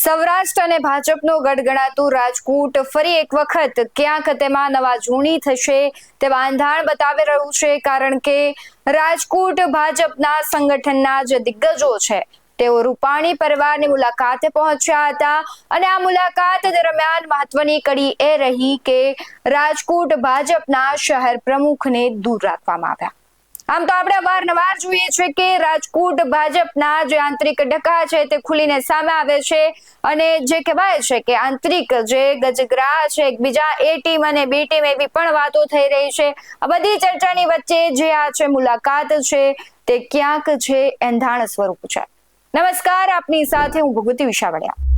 સૌરાષ્ટ્ર અને ભાજપનો ગઢ ગણાતું રાજકોટ ફરી એક વખત ક્યાંક તેમાં નવા જૂની થશે તેવા અંધાણ બતાવી રહ્યું છે, કારણ કે રાજકોટ ભાજપના સંગઠનના જે દિગ્ગજો છે. તેઓ રૂપાણી પરિવારની મુલાકાતે પહોંચ્યા હતા અને આ મુલાકાત દરમિયાન મહત્વની કડી એ રહી કે રાજકોટ ભાજપના શહેર પ્રમુખને દૂર રાખવામાં આવ્યા. આમ તો આપણે વારંવાર જોઈએ છે કે રાજકોટ ભાજપના જે આંતરિક ડકા છે તે ખુલીને સામે આવે છે અને જે કહેવાય છે કે આંતરિક જે ગજગ્રાહ છે, એકબીજા એ ટીમ અને બી ટીમ એવી પણ વાતો થઈ રહી છે. આ બધી ચર્ચાની વચ્ચે જે આ છે મુલાકાત છે તે ક્યાંક છે એંધાણ સ્વરૂપ છે. નમસ્કાર, આપની સાથે હું ભગવતી વિશાવડિયા.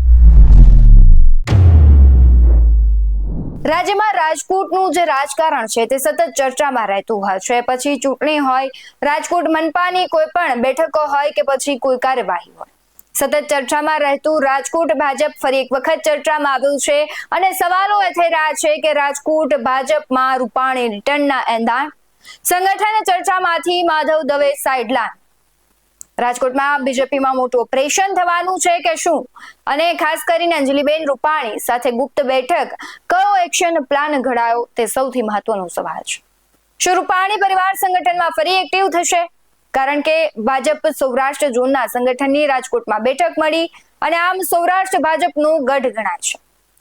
રાજ્યમાં રાજકોટનું જે રાજકારણ છે તે સતત ચર્ચામાં રહેતું હોય છે. પછી ચૂંટણી હોય, રાજકોટ મનપાની કોઈ પણ બેઠકો હોય કે પછી કોઈ કાર્યવાહી હોય. સતત ચર્ચામાં રહેતું રાજકોટ ભાજપ ફરી એક વખત ચર્ચામાં આવ્યું છે અને સવાલો એ થઈ રહ્યા છે કે રાજકોટ ભાજપમાં રૂપાણી રિટર્નના એંધાણ. સંગઠન ચર્ચામાંથી માધવ દવે સાઇડલાઇન રાજકોટમાં બીજેપીમાં મોટું ઓપરેશન થવાનું છે કે શું? અને ખાસ કરીને અંજલિબેન રૂપાણી સાથે ગુપ્ત બેઠક, કયો એક્શન પ્લાન ઘડાયો તે સૌથી મહત્વનો સવાલ છે. શું રૂપાણી પરિવાર સંગઠનમાં ફરી એક્ટિવ થશે? કારણ કે ભાજપ સૌરાષ્ટ્ર ઝોનના સંગઠનની રાજકોટમાં બેઠક મળી અને આમ સૌરાષ્ટ્ર ભાજપનું ગઢ ગણાય છે.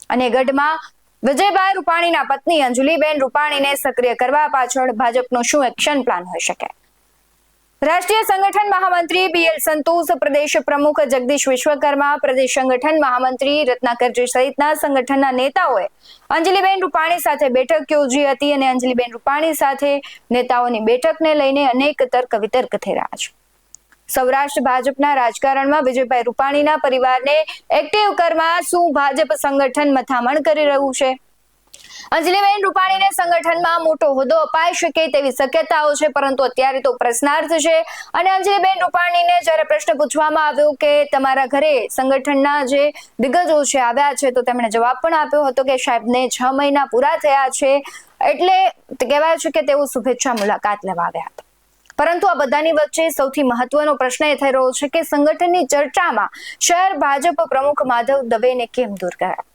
અને ગઢમાં વિજયભાઈ રૂપાણીના પત્ની અંજલિબેન રૂપાણીને સક્રિય કરવા પાછળ ભાજપનો શું એક્શન પ્લાન હોઈ શકે? રાષ્ટ્રીય સંગઠન મહામંત્રી બીએલ સંતોષ, પ્રદેશ પ્રમુખ જગદીશ વિશ્વકર્મા, પ્રદેશ સંગઠન મહામંત્રી રત્નાકરજી સહિતના સંગઠનના નેતાઓએ અંજલિબેન રૂપાણી સાથે બેઠક યોજી હતી અને અંજલિબેન રૂપાણી સાથે નેતાઓની બેઠકને લઈને અનેક તર્ક વિતર્ક થઈ રહ્યા છે. સૌરાષ્ટ્ર ભાજપના રાજકારણમાં વિજયભાઈ રૂપાણીના પરિવારને એક્ટિવ કરવા શું ભાજપ સંગઠન મથામણ કરી રહ્યું છે? અંજલિબેન રૂપાણીને સંગઠનમાં મોટો હોદ્દો અપાઈ શકે તેવી શક્યતાઓ છે, પરંતુ અત્યારે તો પ્રશ્નાર્થ છે. અને અંજલિબેન રૂપાણીને જ્યારે પ્રશ્ન પૂછવામાં આવ્યો કે તમારા ઘરે સંગઠનના જે દિગ્ગજો છે, આવ્યા છે, તો તેમણે જવાબ પણ આપ્યો હતો કે સાહેબને છ મહિના પૂરા થયા છે, એટલે કહેવાય છે કે તેઓ શુભેચ્છા મુલાકાત લેવા આવ્યા હતા. પરંતુ આ બધાની વચ્ચે સૌથી મહત્વનો પ્રશ્ન એ થઈ રહ્યો છે કે સંગઠનની ચર્ચામાં શહેર ભાજપ પ્રમુખ માધવ દવેને કેમ દૂર કર્યા?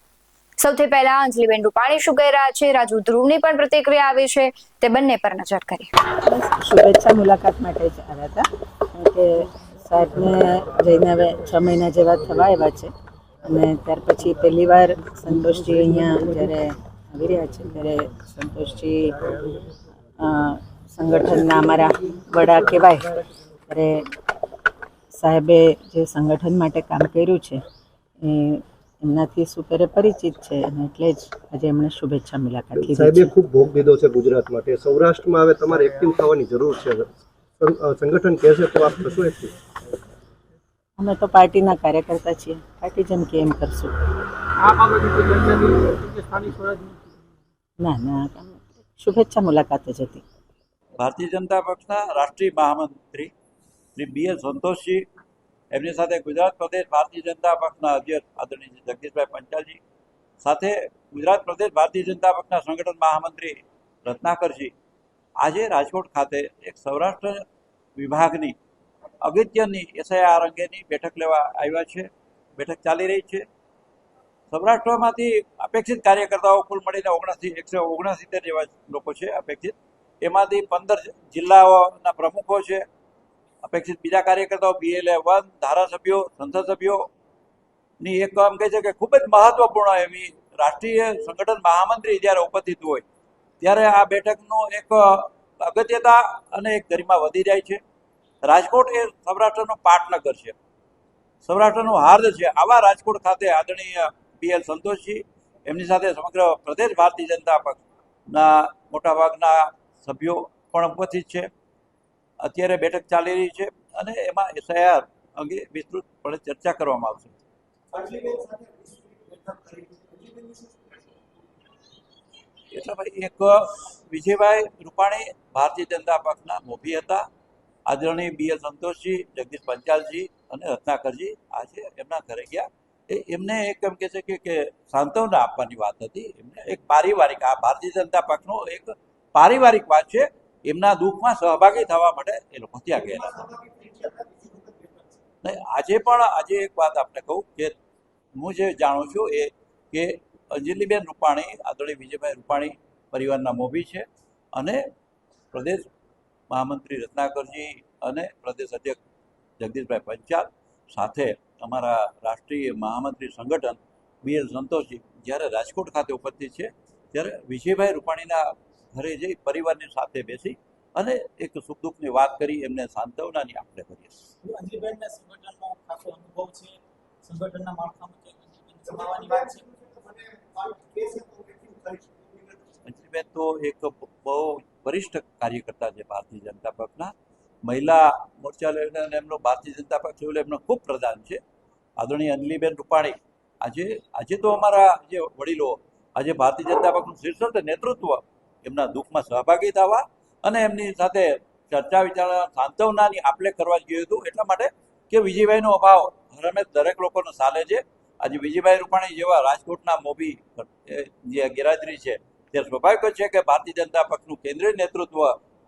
સૌથી પહેલા અંજલિબેન રૂપાણી શું કહી રહ્યા છે? રાજુ ધ્રુવની પણ પ્રતિક્રિયા આવી છે. તે બંને પર નજર કરી શુભેચ્છા મુલાકાત માટે જ આવ્યા હતા. કે સાહેબને જઈને હવે છ મહિના જેવા થવા એવા છે. અને ત્યાર પછી પહેલી વાર સંતોષજી અહીંયા જ્યારે આવી રહ્યા છે, ત્યારે સંતોષજી સંગઠનના અમારા વડા કહેવાય, ત્યારે સાહેબે જે સંગઠન માટે કામ કર્યું છે, એ એમનાથી સુપેરે પરિચિત છે અને એટલે જ આજે એમણે શુભેચ્છા મુલાકાત લીધી સાહેબે છે. ખૂબ ભોગ દીધો છે ગુજરાત માટે. સૌરાષ્ટ્રમાં હવે તમારે એક્ટિવ થવાની જરૂર છે. સંગઠન કહે કહેશે તો આપ થશો એક્ટિવ? અમે તો પાર્ટીના કાર્યકર્તા છીએ. પાર્ટી જેમ કે એમ કરશું. ના ના શુભેચ્છા મુલાકાત જ હતી. ભારતીય જનતા પક્ષના રાષ્ટ્રીય મહામંત્રી શ્રી બી એસ સંતોષજી એમની સાથે ગુજરાત પ્રદેશ ભારતીય જનતા પક્ષના અધ્યક્ષ આદરણીય જગદીશભાઈ પંચાલજી, સાથે ગુજરાત પ્રદેશ ભારતીય જનતા પક્ષના સંગઠન મહામંત્રી રત્નાકરજી, આજે રાજકોટ ખાતે એક સૌરાષ્ટ્ર વિભાગની અગત્યની એસઆઈઆર અંગેની બેઠક લેવા આવ્યા છે. બેઠક ચાલી રહી છે. સૌરાષ્ટ્રમાંથી અપેક્ષિત કાર્યકર્તાઓ કુલ મળીને ઓગણસી, એકસો ઓગણસિત્તેર જેવા લોકો છે અપેક્ષિત. એમાંથી પંદર જિલ્લાઓના પ્રમુખો છે. અપેક્ષિત બીજા કાર્યકર્તાઓ બીએલએ વન, ધારાસભ્યો સંસદ સભ્યોની એક આમ કહે છે કે ખૂબ જ મહત્વપૂર્ણ એવી રાષ્ટ્રીય સંગઠન મહામંત્રી જ્યારે ઉપસ્થિત હોય, ત્યારે આ બેઠકનું એક અગત્યતા અને એક ગરિમા વધી જાય છે. રાજકોટ એ સૌરાષ્ટ્રનું પાટનગર છે. સૌરાષ્ટ્રનું હાર્દ છે. આવા રાજકોટ ખાતે આદરણીય બીએલ સંતોષજી, એમની સાથે સમગ્ર પ્રદેશ ભારતીય જનતા પક્ષના મોટાભાગના સભ્યો પણ ઉપસ્થિત છે. અત્યારે બેઠક ચાલી રહી છે અને એમાં એસઆઈઆર અંગે વિસ્તૃતપણે ચર્ચા કરવામાં આવશે. એટલે ભાઈ એક વિજયભાઈ રૂપાણી ભારતીય જનતા પક્ષના મોભી હતા. આદરણીય બી એલ સંતોષજી જગદીશ પંચાલજી અને રત્નાકરજી આજે એમના ઘરે ગયા. એ એમને એક એમ કે છે કે કે સાંત્વના આપવાની વાત હતી. એમને એક પારિવારિક આ ભારતીય જનતા પક્ષનો એક પારિવારિક વાત છે. એમના દુઃખમાં સહભાગી થવા માટે એ લોકો ત્યાં ગયેલા હતા. આજે પણ આજે એક વાત આપણે કહું કે હું જે જાણું છું એ કે અંજલિબેન રૂપાણી, આદરણીય વિજયભાઈ રૂપાણી પરિવારના મોભી છે અને પ્રદેશ મહામંત્રી રત્નાકરજી અને પ્રદેશ અધ્યક્ષ જગદીશભાઈ પંચાલ સાથે અમારા રાષ્ટ્રીય મહામંત્રી સંગઠન બી એલ સંતોષજી જ્યારે રાજકોટ ખાતે ઉપસ્થિત છે, ત્યારે વિજયભાઈ રૂપાણીના ઘરે જઈ પરિવારની સાથે બેસી અને એક સુખ દુઃખની વાત કરી એમને સાંત્વનાની આપણે કરીએ અંજલિબેનને સંગઠનનો ખાસો અનુભવ છે? સંગઠનના માળખામાં છે વાત છે? અંજલિબેન તો એક બહુ વરિષ્ઠ કાર્યકર્તા છે ભારતીય જનતા પક્ષના મહિલા મોરચા લઈને એમનો ભારતીય જનતા પક્ષ લેવલે એમનો ખૂબ પ્રધાન છે. આદરણીય અંજલીબેન રૂપાણી. આજે આજે તો અમારા જે વડીલો આજે ભારતીય જનતા પક્ષનું શીર્ષક નેતૃત્વ. એમના દુઃખમાં સહભાગી થવા અને એમની સાથે ચર્ચા વિચારણા સાંત્વનાની આપલે કરવા જોઈએ હતું. એટલા માટે કે વિજયભાઈનો અભાવ હરમેશ દરેક લોકોને સાલે છે. આજે વિજયભાઈ રૂપાણી જેવા રાજકોટના મોભી જે ગેરહાજરી છે તે સ્વાભાવિક છે કે ભારતીય જનતા પક્ષનું કેન્દ્રીય નેતૃત્વ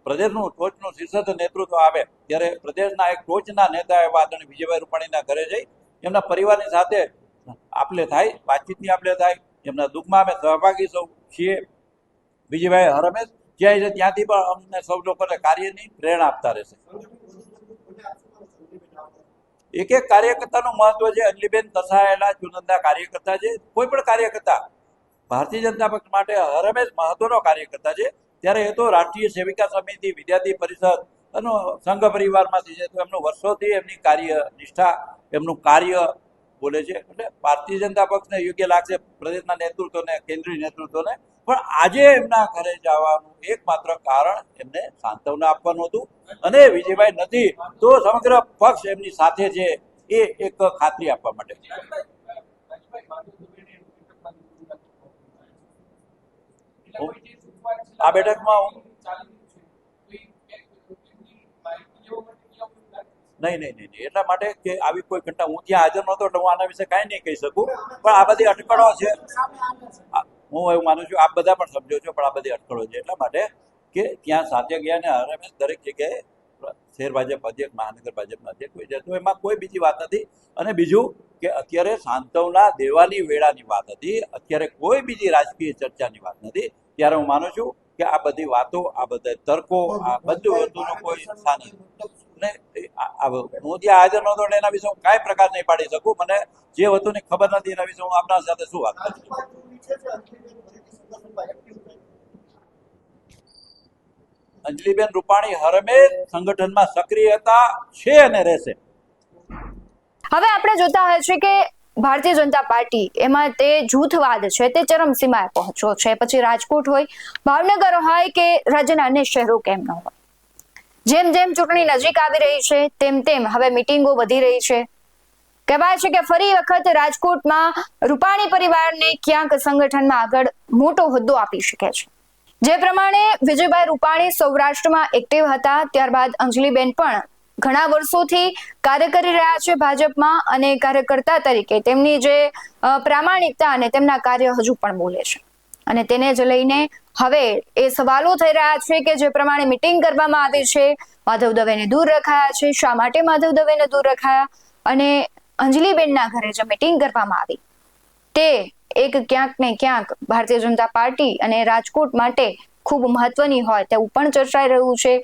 પ્રદેશનું ટોચનું શીર્ષક નેતૃત્વ આવે ત્યારે પ્રદેશના એક ટોચના નેતા એવા આદરણીય વિજયભાઈ રૂપાણીના ઘરે જઈ એમના પરિવારની સાથે આપલે થાય, વાતચીતની આપલે થાય, એમના દુઃખમાં અમે સહભાગી સૌ છીએ. વિજયભાઈ હરમેશ જ્યાં છે ત્યાંથી પણ અમને સૌ લોકોને કાર્યની પ્રેરણા આપતા રહેશે. એક એક કાર્યકર્તાનું મહત્વ છે. અંજલીબેન તસાયેલા ચુનંદા કાર્યકર્તા છે. કોઈ પણ કાર્યકર્તા ભારતીય જનતા પક્ષ માટે હરમેશ મહત્વનો કાર્યકર્તા છે. ત્યારે એ તો રાષ્ટ્રીય સેવિકા સમિતિ, વિદ્યાર્થી પરિષદ અને સંઘ પરિવારમાંથી છે તો એમનું વર્ષોથી એમની કાર્ય નિષ્ઠા એમનું કાર્ય બોલે છે. એટલે ભારતીય જનતા પક્ષને યોગ્ય લાગશે પ્રદેશના નેતૃત્વને, કેન્દ્રીય નેતૃત્વને. પણ આજે એમના ઘરે જવાનું એકમાત્ર કારણ એમને સાંત્વના આપવાનું હતું. અને વિજયભાઈ નથી, તો સમગ્ર પક્ષ એમની સાથે છે એ એક ખાતરી આપવા માટે. આ બેઠકમાં હું નહીં નહીં નહીં. એટલા માટે કે આવી કોઈ ઘટના, હું ત્યાં હાજર નહોતો એટલે હું આના વિશે કાંઈ નહીં કહી શકું. પણ આ બધી અટકળો છે. હું એવું માનું છું, આપ બધા પણ સમજો છો, પણ આ બધી અટકળો છે. એટલા માટે કે ત્યાં સાથે ગયા ને હરમેશ દરેક જગ્યાએ શહેર ભાજપ અધ્યક્ષ, મહાનગર ભાજપના અધ્યક્ષ હોય છે તો એમાં કોઈ બીજી વાત નથી. અને બીજું કે અત્યારે સાંતવના દેવાની વેળાની વાત હતી. અત્યારે કોઈ બીજી રાજકીય ચર્ચાની વાત નથી. ત્યારે હું માનું છું કે આ બધી વાતો, આ બધા તર્કો, આ બધું વસ્તુનો કોઈ સ્થાન નથી. ને હું હાજર નહોતો એના વિશે હું કાંઈ પ્રકાર નહીં પાડી શકું. મને જે વસ્તુની ખબર નથી એના વિશે હું આપના સાથે શું વાત અંજલિબેન રૂપાણી હરમે સંગઠનમાં સક્રિય હતા, છે અને રહેશે. હવે આપણે જોતા હોય છે કે ભારતીય જનતા પાર્ટી એમાં તે જૂથવાદ છે, તે ચરમસીમાએ પહોંચ્યો છે. પછી રાજકોટ હોય, ભાવનગર હોય કે રાજ્યના અન્ય શહેરો કેમ ન હોય. જેમ જેમ ચૂંટણી નજીક આવી રહી છે, તેમ તેમ હવે મિટિંગો વધી રહી છે. કહેવાય છે કે ફરી વખત રાજકોટમાં રૂપાણી પરિવારને ક્યાંક સંગઠનમાં આગળ મોટો હોદ્દો આપી શકે છે. જે પ્રમાણે વિજયભાઈ રૂપાણી સૌરાષ્ટ્રમાં એક્ટિવ હતા, ત્યારબાદ અંજલિબેન પણ ઘણા વર્ષોથી કાર્ય કરી રહ્યા છે ભાજપમાં અને કાર્યકર્તા તરીકે તેમની જે પ્રામાણિકતા અને તેમના કાર્ય હજુ પણ બોલે છે. અને તેને જ લઈને હવે એ સવાલો થઈ રહ્યા છે કે જે પ્રમાણે મિટિંગ કરવામાં આવી છે, માધવ દવેને દૂર રખાયા છે, શા માટે માધવ દવેને દૂર રખાયા? અને અંજલિબેનના ઘરે જે મિટિંગ કરવામાં આવી, તે એક ક્યાંક ને ક્યાંક ભારતીય જનતા પાર્ટી અને રાજકોટ માટે ખૂબ મહત્વની હોય તેવું પણ ચર્ચાઈ રહ્યું છે.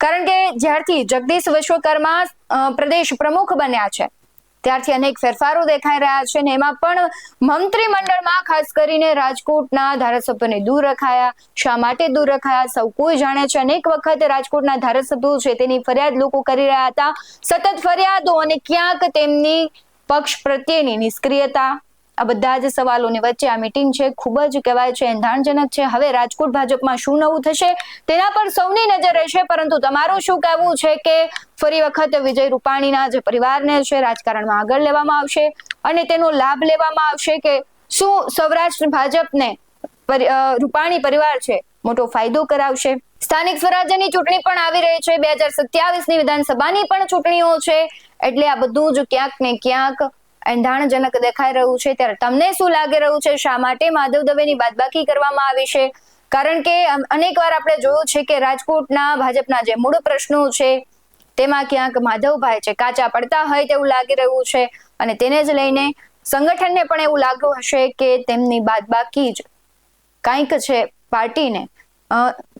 કારણ કે જ્યારથી જગદીશ વિશ્વકર્મા પ્રદેશ પ્રમુખ બન્યા છે ત્યારથી અનેક ફેરફારો દેખાઈ રહ્યા છે ને એમાં પણ મંત્રીમંડળમાં ખાસ કરીને રાજકોટના ધારાસભ્યોને દૂર રખાયા, શા માટે દૂર રખાયા, સૌ કોઈ જાણે છે. અનેક વખત રાજકોટના ધારાસભ્યો છે, તેની ફરિયાદ લોકો કરી રહ્યા હતા. સતત ફરિયાદો અને ક્યાંક તેમની પક્ષ પ્રત્યેની નિષ્ક્રિયતા આ બધા જ સવાલોની વચ્ચે આ મીટિંગ છે, ખૂબ જ કહેવાય છે એંધાણજનક છે. હવે રાજકોટ ભાજપમાં શું નવું થશે તેના પર સૌની નજર રહેશે, પરંતુ તમારું શું કહેવું છે કે ફરી વખત વિજય રૂપાણીના જે પરિવારને છે રાજકારણમાં આગળ લેવામાં આવશે અને તેનો લાભ લેવામાં આવશે કે શું સૌરાષ્ટ્ર ભાજપને રૂપાણી પરિવાર છે મોટો ફાયદો કરાવશે? સ્થાનિક સ્વરાજ્યની ચૂંટણી પણ આવી રહી છે. બે હજાર સત્યાવીસની વિધાનસભાની પણ ચૂંટણીઓ છે. એટલે આ બધું જ ક્યાંક ને ક્યાંક એંધાણજનક દેખાઈ રહ્યું છે. ત્યારે તમને શું લાગી રહ્યું છે? શા માટે માધવ દવેની બાદબાકી કરવામાં આવી છે? કારણ કે અનેકવાર આપણે જોયું છે કે રાજકોટના ભાજપના જે મૂળ પ્રશ્નો છે, તેમાં ક્યાંક માધવભાઈ છે, કાચા પડતા હોય તેવું લાગી રહ્યું છે. અને તેને જ લઈને સંગઠનને પણ એવું લાગ્યું હશે કે તેમની બાદબાકી જ કંઈક છે પાર્ટીને.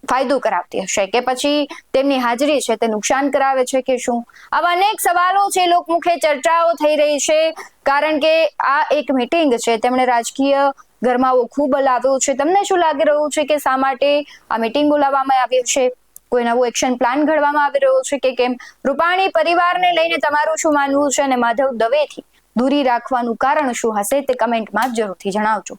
ફાયદો કરાવતી હશે કે પછી તેમની હાજરી છે તે નુકસાન કરાવે છે કે શું? આવા અનેક સવાલો છે, લોકમુખે ચર્ચાઓ થઈ રહી છે. કારણ કે આ એક મીટિંગ છે. તેમણે રાજકીય ગરમાવો ખૂબ લાવ્યો છે. તમને શું લાગી રહ્યું છે કે શા માટે આ મીટિંગ બોલાવવામાં આવી છે કોઈ નવું એક્શન પ્લાન ઘડવામાં આવી રહ્યો છે કે કેમ? રૂપાણી પરિવારને લઈને તમારું શું માનવું છે? અને માધવ દવેથી દૂરી રાખવાનું કારણ શું હશે તે કમેન્ટમાં જરૂરથી જણાવજો.